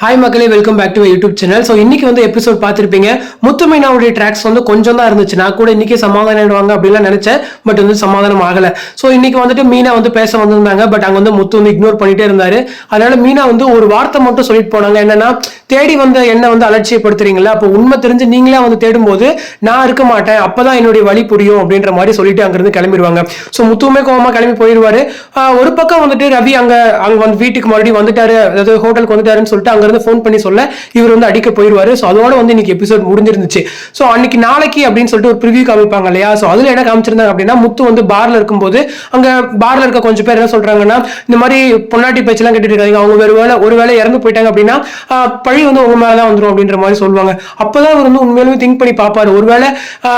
Hi மக்களே welcome back to YouTube channel so இன்னைக்கு வந்து எபிசோட் பார்த்துருப்பீங்க. முத்துமைனாவுடைய ட்ராக்ஸ் வந்து கொஞ்சம் தான் இருந்துச்சு. நான் கூட இன்னைக்கு சமாதானம் ஆயிடுவாங்க அப்படின்லாம் நினைச்சேன். பட் வந்து சமாதானம் ஆகல. ஸோ இன்னைக்கு வந்துட்டு மீனா வந்து பேச வந்திருந்தாங்க. பட் அங்கே வந்து முத்து வந்து இக்னோர் பண்ணிட்டே இருந்தாரு. அதனால மீனா வந்து ஒரு வார்த்தை மட்டும் சொல்லிட்டு போனாங்க. என்னன்னா தேடி வந்த என்ன வந்து அலட்சியப்படுத்துறீங்களா? அப்போ உண்மை தெரிஞ்சு நீங்களே வந்து தேடும்போது நான் இருக்க மாட்டேன். அப்பதான் என்னுடைய வழி புரியும் அப்படின்ற மாதிரி சொல்லிட்டு அங்கிருந்து கிளம்பிடுவாங்க. ஸோ முத்துவுமே கோவமா கிளம்பி போயிடுவாரு. ஒரு பக்கம் வந்துட்டு ரவி அங்க அங்க வந்து வீட்டுக்கு மறுபடியும் வந்துட்டாரு. அதாவது ஹோட்டலுக்கு வந்துட்டாருன்னு சொல்லிட்டு அங்க இருந்து ஃபோன் பண்ணி சொல்ல. இவர் வந்து அடிக்க போயிடுவாரு ஸோ அதோட வந்து இன்னைக்கு எபிசோட் முடிஞ்சிருந்துச்சு. ஸோ அன்னைக்கு நாளைக்கு அப்படின்னு சொல்லிட்டு ஒரு ப்ரிவியூ காமிப்பாங்க இல்லையா? ஸோ அதுல என்ன காமிச்சிருந்தாங்க அப்படின்னா முத்து வந்து பார்ல இருக்கும்போது அங்க பார்ல இருக்க கொஞ்சம் பேர் என்ன சொல்றாங்கன்னா இந்த மாதிரி பொன்னாட்டி பேச்செல்லாம் கேட்டுட்டு இருக்காங்க அவங்க ஒரு வேலை ஒரு இறந்து போயிட்டாங்க அப்படின்னா பழி வந்து உங்க மேலதான் வந்துரும் அப்படின்ற மாதிரி சொல்லுவாங்க. அப்பதான் அவர் வந்து உண்மையிலுமே திங்க் பண்ணி பார்ப்பாரு. ஒருவேளை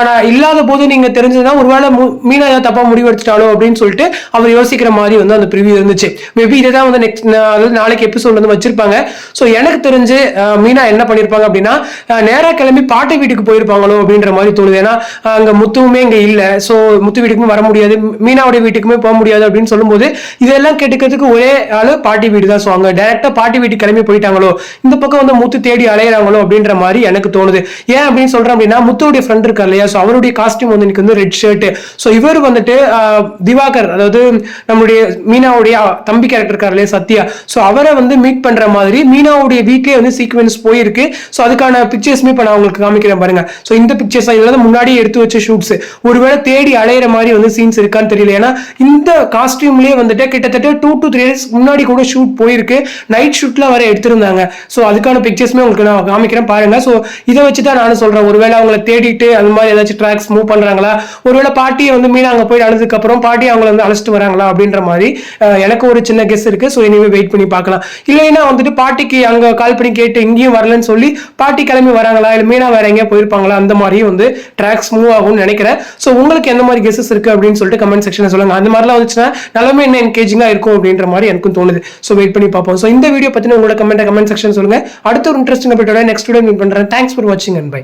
நான் இல்லாத போது நீங்க தெரிஞ்சதுன்னா ஒருவேளை மீனா ஏதாவது தப்பா முடிவெடுத்துட்டாலோ அப்படின்னு சொல்லிட்டு அவர் யோசிக்கிற மாதிரி வந்து அந்த ப்ரிவியூ இருந்துச்சு. மேபி இதை தான் வந்து நெக்ஸ்ட் நாளைக்கு எபிசோட் வந்து வச்சிருப்பாங்க. ஸோ எனக்கு தெரிஞ்சு மீனா என்ன பண்ணிருப்பாங்க அப்படின்னா நேராக நேரா கிளம்பி பாட்டி வீட்டுக்கு போயிருப்பாங்களோ அப்படின்ற மாதிரி தோணுது. ஏன்னா அங்க முத்துவுமே இங்க இல்ல. ஸோ முத்து வீட்டுக்குமே வர முடியாது. மீனாவுடைய வீட்டுக்குமே போக முடியாது அப்படின்னு சொல்லும்போது இதெல்லாம் கேட்டுக்கிறதுக்கு ஒரே ஆளு பாட்டி வீடு தான். ஸோ அங்க டைரக்டா பாட்டி வீட்டுக்கு கிளம்பி போயிட்டாங்களோ இந்த பக்கம் வந்து முத்து தேடி அலையிறாங்களோ அப்படின்ற மாதிரி எனக்கு தோணுது. ஏன் அப்படின்னு சொல்றேன் அப்படின்னா முத்துவுடைய ஃப்ரெண்ட் இருக்கார் இல்லையா? ஸோ அவருடைய காஸ்டியூம் வந்து எனக்கு வந்து ரெட் ஷர்ட் ஸோ இவர் வந்துட்டு திவாகர் அதாவது நம்மளுடைய மீனாவுடைய தம்பி கேரக்டர் இருக்கார் இல்லையா சத்யா. ஸோ அவரை வந்து மீட் பண்ற மாதிரி மீனாவுடைய வீட்லயே வந்து சீக்வன்ஸ் போயிருக்கு. ஸோ அதுக்கான பிக்சர்ஸ்மே இப்போ நான் உங்களுக்கு காமிக்கிறேன் பாருங்க. ஸோ இந்த பிக்சர்ஸ் இதெல்லாம் முன்னாடியே எடுத்து வச்ச ஷூட்ஸ் ஒருவேளை தேடி அலையிற மாதிரி வந்து சீன்ஸ் இருக்கான்னு தெரியல. ஏன்னா இந்த காஸ்டியூம்லயே வந்துட்டு கிட்டத்தட்ட டூ டு த்ரீ டேஸ் முன்னாடி கூட ஷூட் போயிருக்கு. நைட் ஷூட்ல வர எடுத்திருந்தாங்க. ஸோ அதுக்கான பிக்சர்ஸ்மே உங்களுக்கு நான் காமிக்கிறேன் பாருங்க. ஸோ இதை வச்சு தான் நானும் சொல்றேன். ஒருவேளை அவங்கள தேடிட்டு அந்த மாதிரி ஏதாச்சும் ட்ராக்ஸ் மூவ் பண்றாங்களா? ஒருவேளை பாட்டியை வந்து மீனா அங்கே போய் அழுதுக்கு அப்புறம் பாட்டி அவங்கள வந்து அழைச்சிட்டு வராங்களா? அப்படின்ற மாதிரி எனக்கு ஒரு சின்ன கெஸ் இருக்கு. ஸோ இனிமேல் வெயிட் பண்ணி பார்க்கலாம். இல்லைன்னா வந்துட்டு பாட்டிக்கு அங்க கால் பண்ணி கேட்டு இங்கேயும் வரலன்னு சொல்லி பாட்டி கிளம்பி வராங்களா? இல்லை மீனா வேற எங்கேயா போயிருப்பாங்களா? அந்த மாதிரியும் வந்து ட்ராக்ஸ் மூவ் ஆகும்னு நினைக்கிறேன். ஸோ உங்களுக்கு எந்த மாதிரி கெஸஸ் இருக்கு அப்படின்னு சொல்லிட்டு கமெண்ட் செக்ஷனில் சொல்லுங்க. அந்த மாதிரிலாம் வந்துச்சுன்னா நல்லாமே என்ன என்கேஜிங்கா இருக்கும் அப்படின்ற மாதிரி எனக்கும் தோணுது. ஸோ வெயிட் பண்ணி பார்ப்போம். ஸோ இந்த வீடியோ பற்றின உங்களோட கமெண்ட் கமெண்ட் செக்ஷன் சொல்லுங்க. அடுத்த ஒரு இன்ட்ரெஸ்டிங் அப்டேட்டோட நெக்ஸ்ட் வீடியோ மீட் பண்ணுறேன் தேங்க்ஸ் ஃபார் வாட்சிங் அண்ட் பை